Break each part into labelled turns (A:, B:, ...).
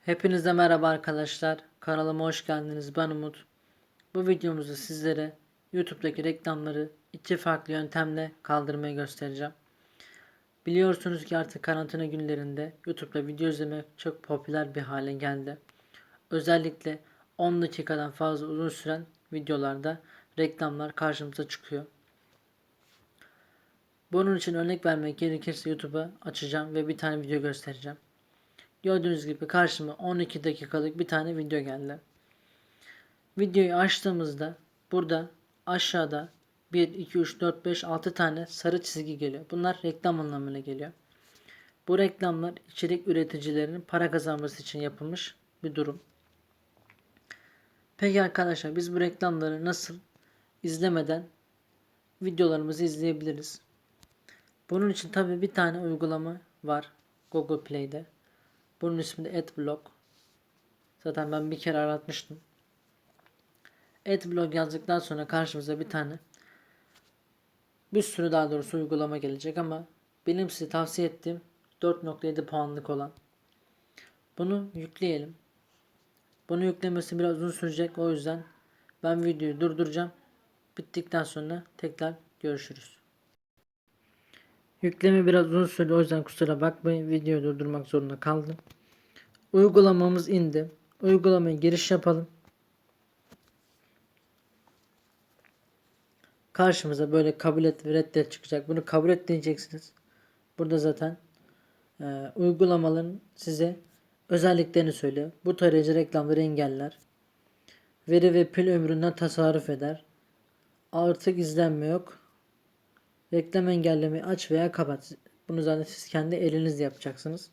A: Hepinize merhaba arkadaşlar. Kanalıma hoş geldiniz. Ben Umut. Bu videomuzda sizlere YouTube'daki reklamları iki farklı yöntemle kaldırmayı göstereceğim. Biliyorsunuz ki artık karantina günlerinde YouTube'da video izlemek çok popüler bir hale geldi. Özellikle 10 dakikadan fazla uzun süren videolarda reklamlar karşımıza çıkıyor. Bunun için örnek vermek gerekirse YouTube'a açacağım ve bir tane video göstereceğim. Gördüğünüz gibi karşıma 12 dakikalık bir tane video geldi. Videoyu açtığımızda burada aşağıda 1, 2, 3, 4, 5, 6 tane sarı çizgi geliyor. Bunlar reklam anlamına geliyor. Bu reklamlar içerik üreticilerinin para kazanması için yapılmış bir durum. Peki arkadaşlar biz bu reklamları nasıl izlemeden videolarımızı izleyebiliriz? Bunun için tabi bir tane uygulama var Google Play'de. Bunun ismi de Adblock. Zaten ben bir kere aratmıştım. Adblock yazdıktan sonra karşımıza bir tane bir sürü daha doğrusu uygulama gelecek ama benim size tavsiye ettiğim 4.7 puanlık olan. Bunu yükleyelim. Bunu yüklemesi biraz uzun sürecek o yüzden ben videoyu durduracağım. Bittikten sonra tekrar görüşürüz. Yükleme biraz uzun sürdü o yüzden kusura bakmayın videoyu durdurmak zorunda kaldım. Uygulamamız indi. Uygulamaya giriş yapalım. Karşımıza böyle kabul et ve reddet çıkacak. Bunu kabul et diyeceksiniz. Burada zaten e, uygulamaların size özelliklerini söylüyor. Bu tarayıcı reklamları engeller. Veri ve pil ömründen tasarruf eder. Artık izlenme yok. Reklam engellemeyi aç veya kapat. Bunu zaten siz kendi elinizle yapacaksınız.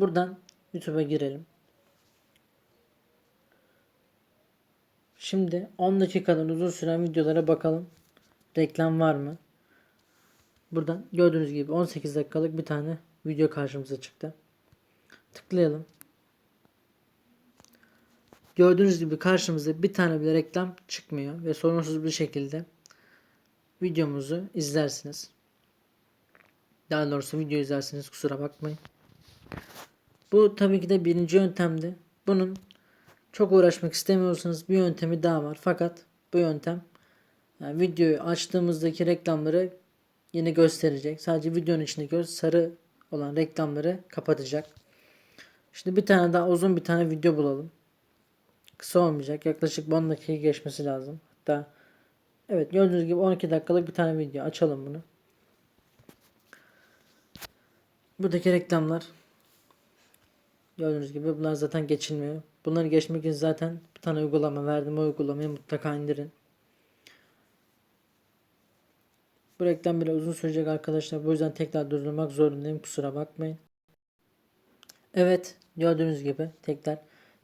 A: Buradan YouTube'a girelim. Şimdi 10 dakikadan uzun süren videolara bakalım. Reklam var mı? Buradan gördüğünüz gibi 18 dakikalık bir tane video karşımıza çıktı. Tıklayalım. Gördüğünüz gibi karşımıza bir tane bile reklam çıkmıyor ve sorunsuz bir şekilde videomuzu izlersiniz. Daha doğrusu video izlersiniz kusura bakmayın. Bu tabii ki de birinci yöntemdi. Bunun çok uğraşmak istemiyorsanız bir yöntemi daha var. Fakat bu yöntem yani videoyu açtığımızdaki reklamları yine gösterecek. Sadece videonun içinde göz sarı olan reklamları kapatacak. Şimdi bir tane daha uzun bir tane video bulalım. Kısa olmayacak. Yaklaşık 10 dakika geçmesi lazım. Hatta evet gördüğünüz gibi 12 dakikalık bir tane video. Açalım bunu. Buradaki reklamlar gördüğünüz gibi bunlar zaten geçilmiyor. Bunları geçmek için zaten bir tane uygulama verdim. O uygulamayı mutlaka indirin. Bu reklam bile uzun sürecek arkadaşlar. Bu yüzden tekrar durdurmak zorundayım. Kusura bakmayın. Evet gördüğünüz gibi tekrar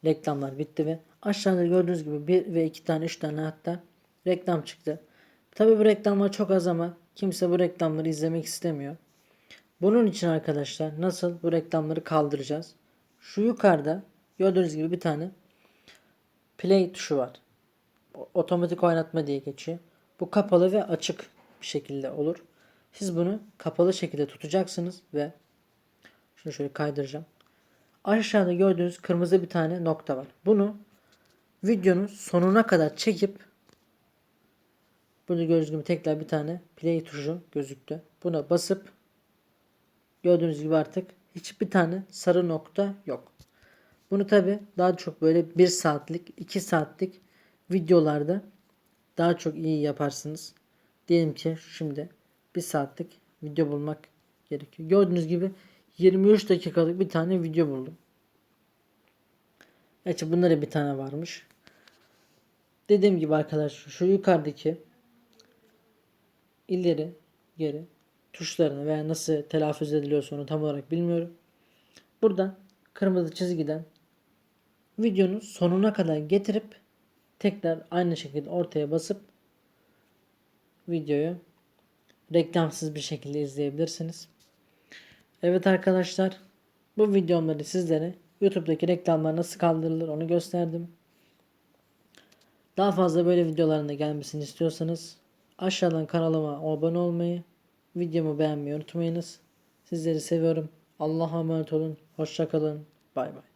A: reklamlar bitti ve aşağıda gördüğünüz gibi bir ve iki tane üç tane hatta reklam çıktı. Tabi bu reklamlar çok az ama kimse bu reklamları izlemek istemiyor. Bunun için arkadaşlar nasıl bu reklamları kaldıracağız? Şu yukarıda gördüğünüz gibi bir tane play tuşu var. Otomatik oynatma diye geçiyor. Bu kapalı ve açık bir şekilde olur. Siz bunu kapalı şekilde tutacaksınız ve şunu şöyle kaydıracağım. Aşağıda gördüğünüz kırmızı bir tane nokta var. Bunu videonun sonuna kadar çekip burada gördüğünüz gibi tekrar bir tane play tuşu gözüktü. Buna basıp gördüğünüz gibi artık hiçbir tane sarı nokta yok. Bunu tabi daha çok böyle 1 saatlik 2 saatlik videolarda daha çok iyi yaparsınız. Diyelim ki şimdi 1 saatlik video bulmak gerekiyor. Gördüğünüz gibi 23 dakikalık bir tane video buldum. Gerçi bunlara bir tane varmış. Dediğim gibi arkadaşlar şu yukarıdaki ileri geri tuşlarını veya nasıl telaffuz ediliyorsa onu tam olarak bilmiyorum. Buradan kırmızı çizgiden videonun sonuna kadar getirip tekrar aynı şekilde ortaya basıp videoyu reklamsız bir şekilde izleyebilirsiniz. Evet arkadaşlar bu videomları sizlere YouTube'daki reklamlar nasıl kaldırılır onu gösterdim. Daha fazla böyle videoların da gelmesini istiyorsanız aşağıdan kanalıma abone olmayı, videomu beğenmeyi unutmayınız. Sizleri seviyorum. Allah'a emanet olun. Hoşça kalın. Bay bay.